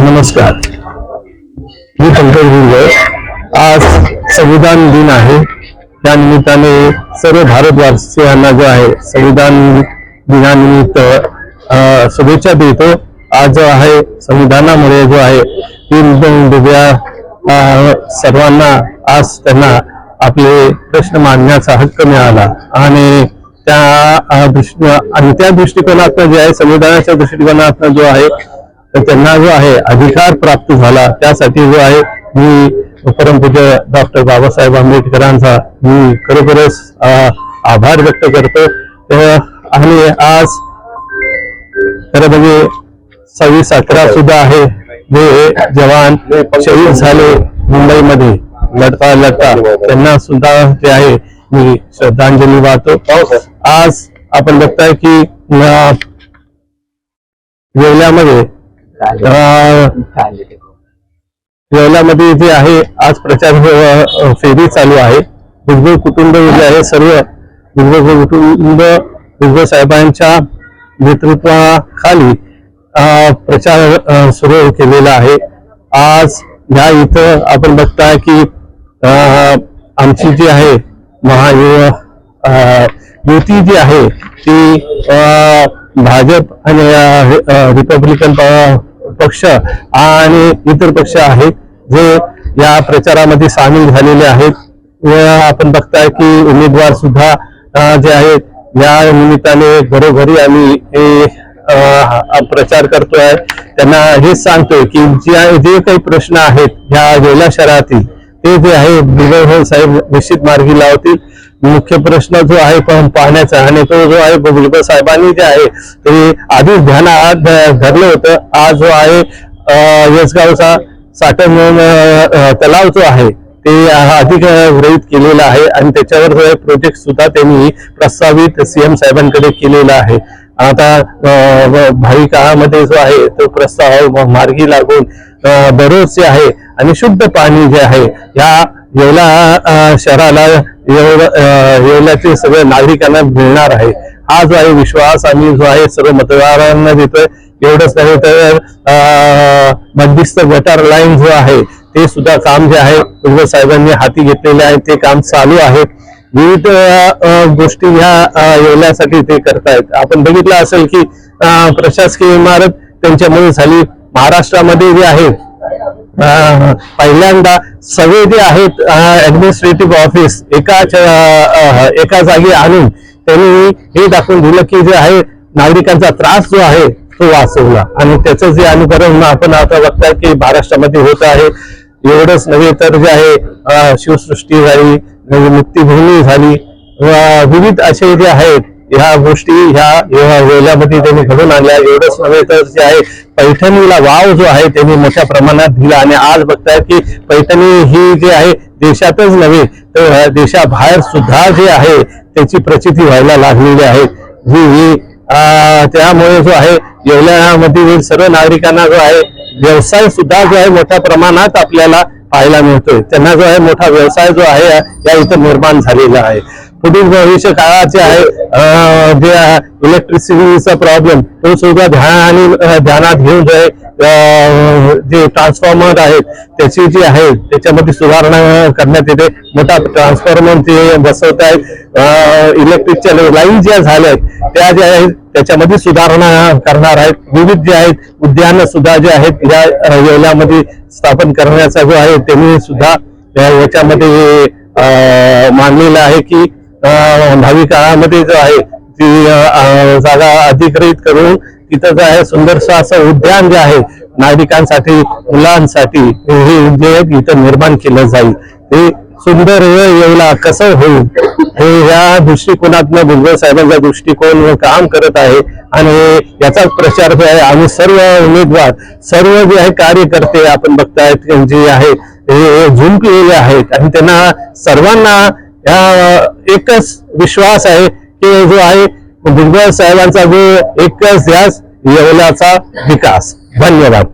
नमस्कार. मी पंकज गुरगर आज संविधान दिन आहे. त्या निमित्ताने सर्व भारतवासियांना जो आहे संविधान दिनानिमित्त शुभेच्छा देतो. आज जो आहे संविधानामुळे जो आहे तीन दोन अं, सर्वांना आज त्यांना आपले प्रश्न मांडण्याचा हक्क मिळाला. आणि त्या दृष्टी आणि त्या दृष्टिकोनातनं जे आहे संविधानाच्या दृष्टिकोनातनं जो आहे तर त्यांना जो आहे अधिकार प्राप्त झाला त्यासाठी जो आहे मी परमपूज्य डॉक्टर बाबासाहेब आंबेडकरांचा मी खरोखरच आभार व्यक्त करतो. आणि आज खरं म्हणजे सव्वीस अकरा सुद्धा आहे. जे जवान शहीद झाले मुंबईमध्ये. लढता लढता त्यांना सुद्धा जे आहे मी श्रद्धांजली वाहतो. आज आपण बघताय की अं, येवल्यामध्ये जे आहे. आज प्रचार अं, फेरी चालू आहे. भुजबळ कुटुंब जे आहे सर्व. भुजबळ कुटुंब भुजबळ साहेबांच्या नेतृत्वाखाली प्रचार सुरू केलेला आहे. आज ह्या इथं आपण बघताय की आमची जी आहे महायुवा युती जी आहे ती भाजप आणि रिपब्लिकन पक्ष आणि इतर पक्ष आहेत जे या प्रचारामध्ये सामील झालेले आहेत. आपण बघताय की उमेदवार सुद्धा जे आहेत या निमित्ताने घरोघरी आम्ही प्रचार करतोय. त्यांना हेच सांगतोय की जे जे काही प्रश्न आहेत ह्या वेला शहरातील ते जे आहे बिगर साहेब निश्चित मार्गी लावतील. मुख्य प्रश्न जो आहे पण पाहण्याचा आणि तो जो आहे भुजबळ साहेबांनी जे आहे ते आधीच ध्यानात धरलं होतं. आज जो आहे अं, यसगावचा साठण तलाव जो आहे ते अधिक गृहीत केलेला आहे आणि त्याच्यावर जो प्रोजेक्ट सुद्धा त्यांनी प्रस्तावित सीएम साहेबांकडे केलेला आहे. आता भाई भावी काळामध्ये जो आहे तो प्रस्ताव मार्गी लागून अं, दररोज जे आहे आणि शुद्ध पाणी जे आहे या येवला शहराला येवल्यातील सगळ्या नागरिकांना मिळणार आहे. हा जो आहे विश्वास आम्ही जो आहे सर्व मतदारांना देतोय एवढंच नव्हे तर मध्यस्थ बंदिस्त गटार लाईन जो आहे ते सुद्धा काम जे आहे उद्धव साहेबांनी हाती घेतलेले आहे ते काम चालू आहे. विविध गोष्टी ह्या अं, येवल्यासाठी ते करतायत. आपण बघितलं असेल की प्रशासकीय इमारत त्यांच्यामुळे झाली. महाराष्ट्रामध्ये जे आहे पहिल्यांदा सगळे जे आहेत ऍडमिनिस्ट्रेटिव्ह ऑफिस एकाच एका जागी आणून त्यांनी हे दाखवून दिलं की जे आहे नागरिकांचा त्रास जो आहे तो वाचवला. आणि त्याचं जे अनुकरण आपण आता बघताय की महाराष्ट्रामध्ये होत आहे. एवढंच नव्हे तर जे आहे शिवसृष्टी झाली म्हणजे मुक्तीभूमी झाली. विविध असे जे आहेत ह्या गोष्टी ह्या ह्या वेळामध्ये त्यांनी घडून आणल्या एवढंच नव्हे तर जे आहे पैठणीला वाव जो आहे त्यांनी मोठ्या प्रमाणात दिला. आणि आज बघताय की पैठणी ही जी आहे देशातच नव्हे तर देशाबाहेर सुद्धा जे आहे त्याची प्रचिती व्हायला लागलेली आहे. जी ही त्यामुळे जो आहे येवल्यामधील सर्व नागरिकांना जो आहे व्यवसाय सुद्धा जो आहे मोठ्या प्रमाणात आपल्याला पाहायला मिळतोय. त्यांना जो आहे मोठा व्यवसाय जो आहे या इथं निर्माण झालेला आहे. पुढील भविष्य काळाचे आहे. जे इलेक्ट्रिसिटीचा प्रॉब्लेम तो सुद्धा ध्यान आणि ध्यानात घेऊन जे आहे जे ट्रान्सफॉर्मर आहेत त्याची जी आहे त्याच्यामध्ये सुधारणा करण्यात येते. मोठा ट्रान्सफॉर्मर ते बसवत आहेत. इलेक्ट्रिकच्या लाईन ज्या झाल्या आहेत त्या ज्या आहेत त्याच्यामध्ये सुधारणा करणार आहेत. विविध जे आहेत उद्यानं सुद्धा जे आहेत या अं, येवल्यामध्ये स्थापन करण्याचा जो आहे त्यांनी सुद्धा याच्यामध्ये मानलेलं आहे की भावी काळामध्ये जो आहे ती जागा अधिग्रहित करून तिथं जे आहे सुंदरसं असं उद्यान जे आहे नागरिकांसाठी मुलांसाठी हे जे इथं निर्माण केलं जाईल. हे सुंदर येऊला कसं होईल हे या दृष्टिकोनातनं भुजबळ साहेबांचा दृष्टिकोन काम करत आहे. आणि याचाच प्रचार जो आहे आम्ही सर्व उमेदवार सर्व जे आहे कार्यकर्ते आपण बघतायत जे आहे हे झुंपलेले आहेत. आणि त्यांना सर्वांना या एकच विश्वास आहे की जो आहे भुजबळ साहेबांचा जो एकच ध्यास येवल्याचा विकास. धन्यवाद.